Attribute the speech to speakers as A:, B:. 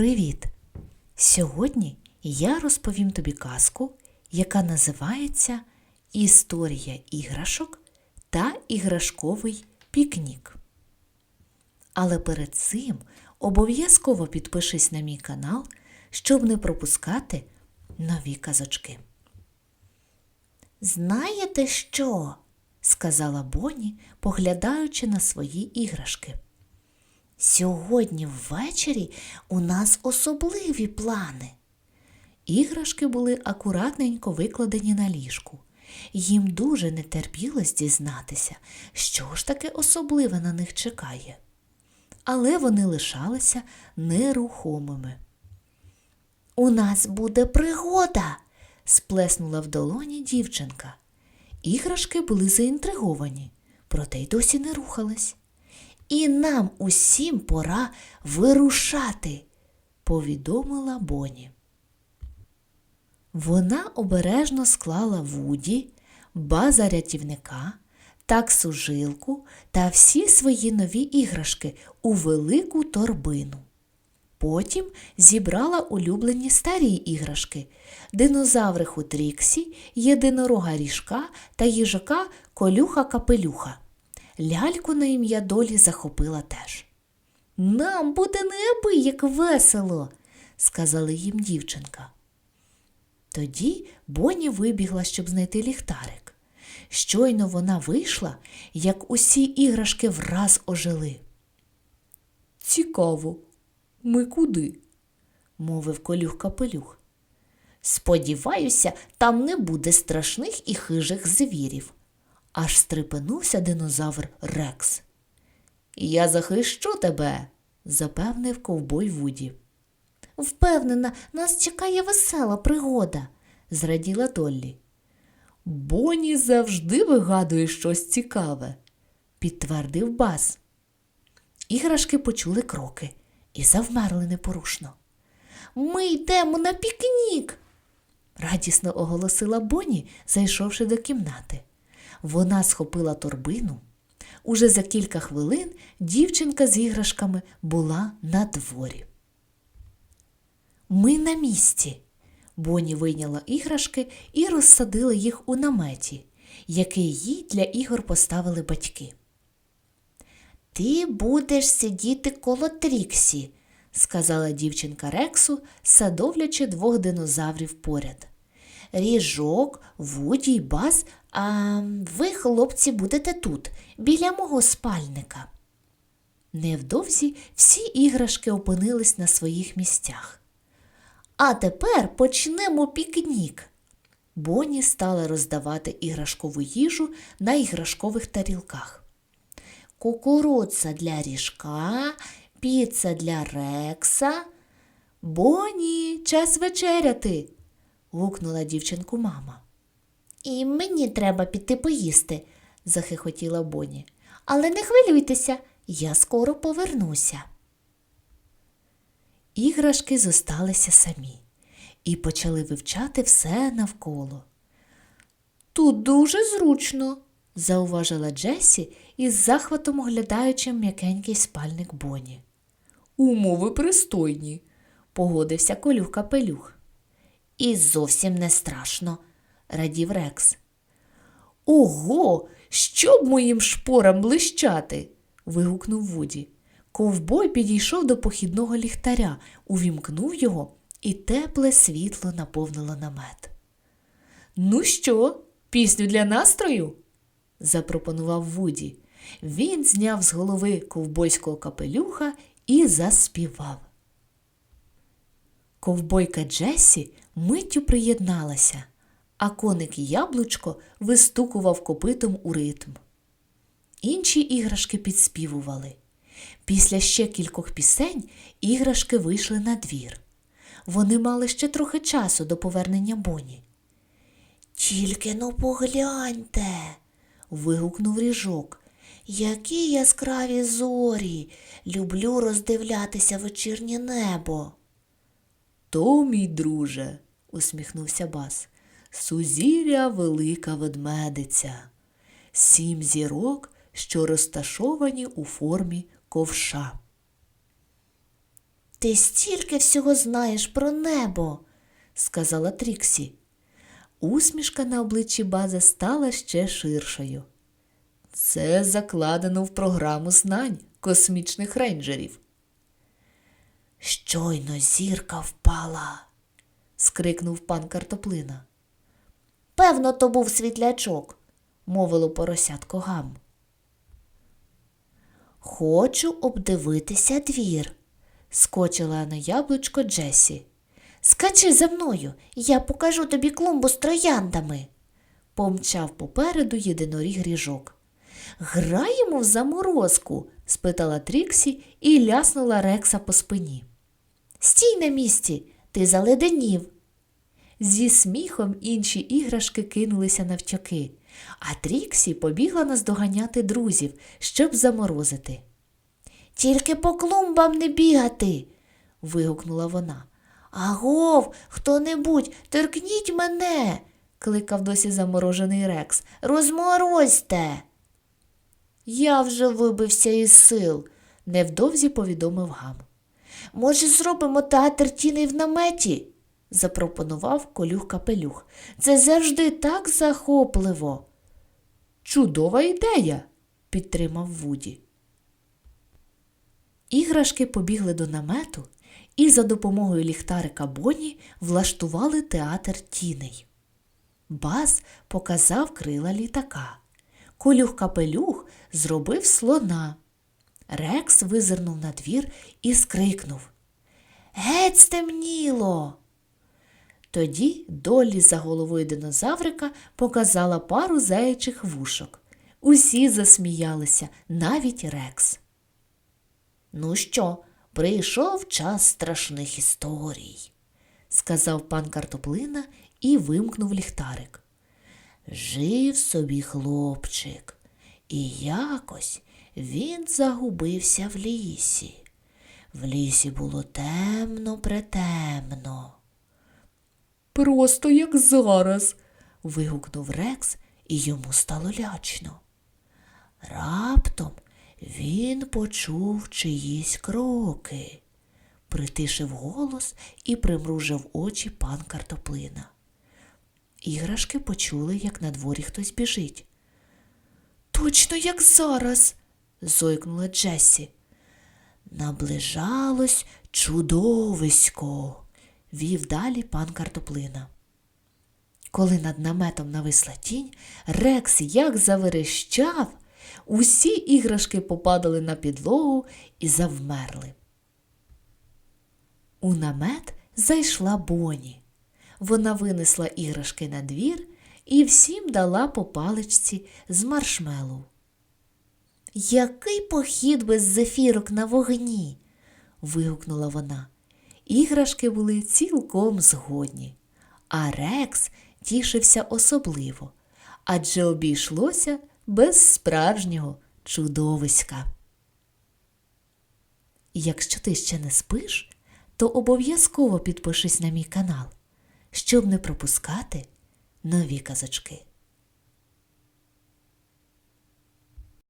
A: Привіт! Сьогодні я розповім тобі казку, яка називається Історія іграшок та іграшковий пікнік. Але перед цим обов'язково підпишись на мій канал, щоб не пропускати нові казочки. Знаєте що? сказала Боні, поглядаючи на свої іграшки. Сьогодні ввечері у нас особливі плани. Іграшки були акуратненько викладені на ліжку. Їм дуже не терпілось дізнатися, що ж таке особливе на них чекає. Але вони лишалися нерухомими. У нас буде пригода, сплеснула в долоні дівчинка. Іграшки були заінтриговані, проте й досі не рухались. І нам усім пора вирушати, повідомила Боні. Вона обережно склала Вуді, база рятівника, таксу жилку та всі свої нові іграшки у велику торбину. Потім зібрала улюблені старі іграшки динозавриху Тріксі, єдинорога ріжка та їжака колюха капелюха. Ляльку на ім'я долі захопила теж. Нам буде неабияк весело, сказала їм дівчинка. Тоді Боні вибігла, щоб знайти ліхтарик. Щойно вона вийшла, як усі іграшки враз ожили. Цікаво, ми куди? мовив колюх капелюх. Сподіваюся, там не буде страшних і хижих звірів. Аж стрепенувся динозавр Рекс. Я захищу тебе, запевнив ковбой Вуді. Впевнена, нас чекає весела пригода, зраділа Доллі. Боні завжди вигадує щось цікаве, підтвердив Бас. Іграшки почули кроки і завмерли непорушно. Ми йдемо на пікнік, радісно оголосила Боні, зайшовши до кімнати. Вона схопила торбину. Уже за кілька хвилин дівчинка з іграшками була на дворі. Ми на місці. Боні вийняла іграшки і розсадила їх у наметі, який їй для ігор поставили батьки. Ти будеш сидіти коло Тріксі, сказала дівчинка Рексу, садовлячи двох динозаврів поряд. Ріжок, Вуді й бас, а ви, хлопці, будете тут, біля мого спальника. Невдовзі всі іграшки опинились на своїх місцях. А тепер почнемо пікнік. Боні стала роздавати іграшкову їжу на іграшкових тарілках. Кукурудза для ріжка, піца для рекса. Боні, час вечеряти. Гукнула дівчинку мама. І мені треба піти поїсти, захихотіла Боні. Але не хвилюйтеся, я скоро повернуся. Іграшки зосталися самі і почали вивчати все навколо. Тут дуже зручно, зауважила Джесі із захватом оглядаючи м'якенький спальник Боні. Умови пристойні, погодився колюх капелюх. І зовсім не страшно, радів Рекс. Ого, щоб моїм шпорам блищати. вигукнув Вуді. Ковбой підійшов до похідного ліхтаря, увімкнув його, і тепле світло наповнило намет. Ну що, пісню для настрою? запропонував Вуді. Він зняв з голови ковбойського капелюха і заспівав. Ковбойка Джесі миттю приєдналася, а коник яблучко вистукував копитом у ритм. Інші іграшки підспівували. Після ще кількох пісень іграшки вийшли на двір. Вони мали ще трохи часу до повернення Боні. Тільки но погляньте. вигукнув ріжок. Які яскраві зорі. Люблю роздивлятися вечірнє небо. То, мій друже, усміхнувся бас, сузір'я велика ведмедиця, сім зірок, що розташовані у формі ковша. Ти стільки всього знаєш про небо, сказала Тріксі. Усмішка на обличчі База стала ще ширшою. Це закладено в програму знань космічних рейнджерів. Щойно зірка впала, скрикнув пан картоплина. Певно, то був світлячок, мовило поросятко гам. Хочу обдивитися двір, скочила на яблучко Джесі. Скачи за мною, я покажу тобі клумбу з трояндами. Помчав попереду єдиноріг ріжок. Граємо в заморозку? спитала Тріксі і ляснула Рекса по спині. Стій на місці, ти заледенів. Зі сміхом інші іграшки кинулися навтьоки, а Тріксі побігла наздоганяти друзів, щоб заморозити. Тільки по клумбам не бігати. вигукнула вона. Агов, хто-небудь, торкніть мене, кликав досі заморожений Рекс. Розморозьте. Я вже вибився із сил, невдовзі повідомив гам. Може, зробимо театр тіней в наметі? запропонував колюх капелюх. Це завжди так захопливо. Чудова ідея, підтримав Вуді. Іграшки побігли до намету і за допомогою ліхтарика Боні влаштували театр тіней. Баз показав крила літака. Колюх капелюх зробив слона. Рекс визирнув на двір і скрикнув Геть стемніло. Тоді Долі за головою динозаврика показала пару заячих вушок. Усі засміялися, навіть Рекс. Ну що, прийшов час страшних історій, сказав пан картоплина і вимкнув ліхтарик. Жив собі хлопчик, і якось він загубився в лісі. В лісі було темно претемно. Просто як зараз. вигукнув Рекс, і йому стало лячно. Раптом він почув чиїсь кроки, притишив голос і примружив очі пан картоплина. Іграшки почули, як на дворі хтось біжить. Точно як зараз, зойкнула Джесі. Наближалось чудовисько, вів далі пан картоплина. Коли над наметом нависла тінь, Рекс як заверещав, усі іграшки попадали на підлогу і завмерли. У намет зайшла Боні. Вона винесла іграшки на двір і всім дала по паличці з маршмелу. Який похід без зефірок на вогні? вигукнула вона. Іграшки були цілком згодні, а Рекс тішився особливо, адже обійшлося без справжнього чудовиська. Якщо ти ще не спиш, то обов'язково підпишись на мій канал, щоб не пропускати нові казочки.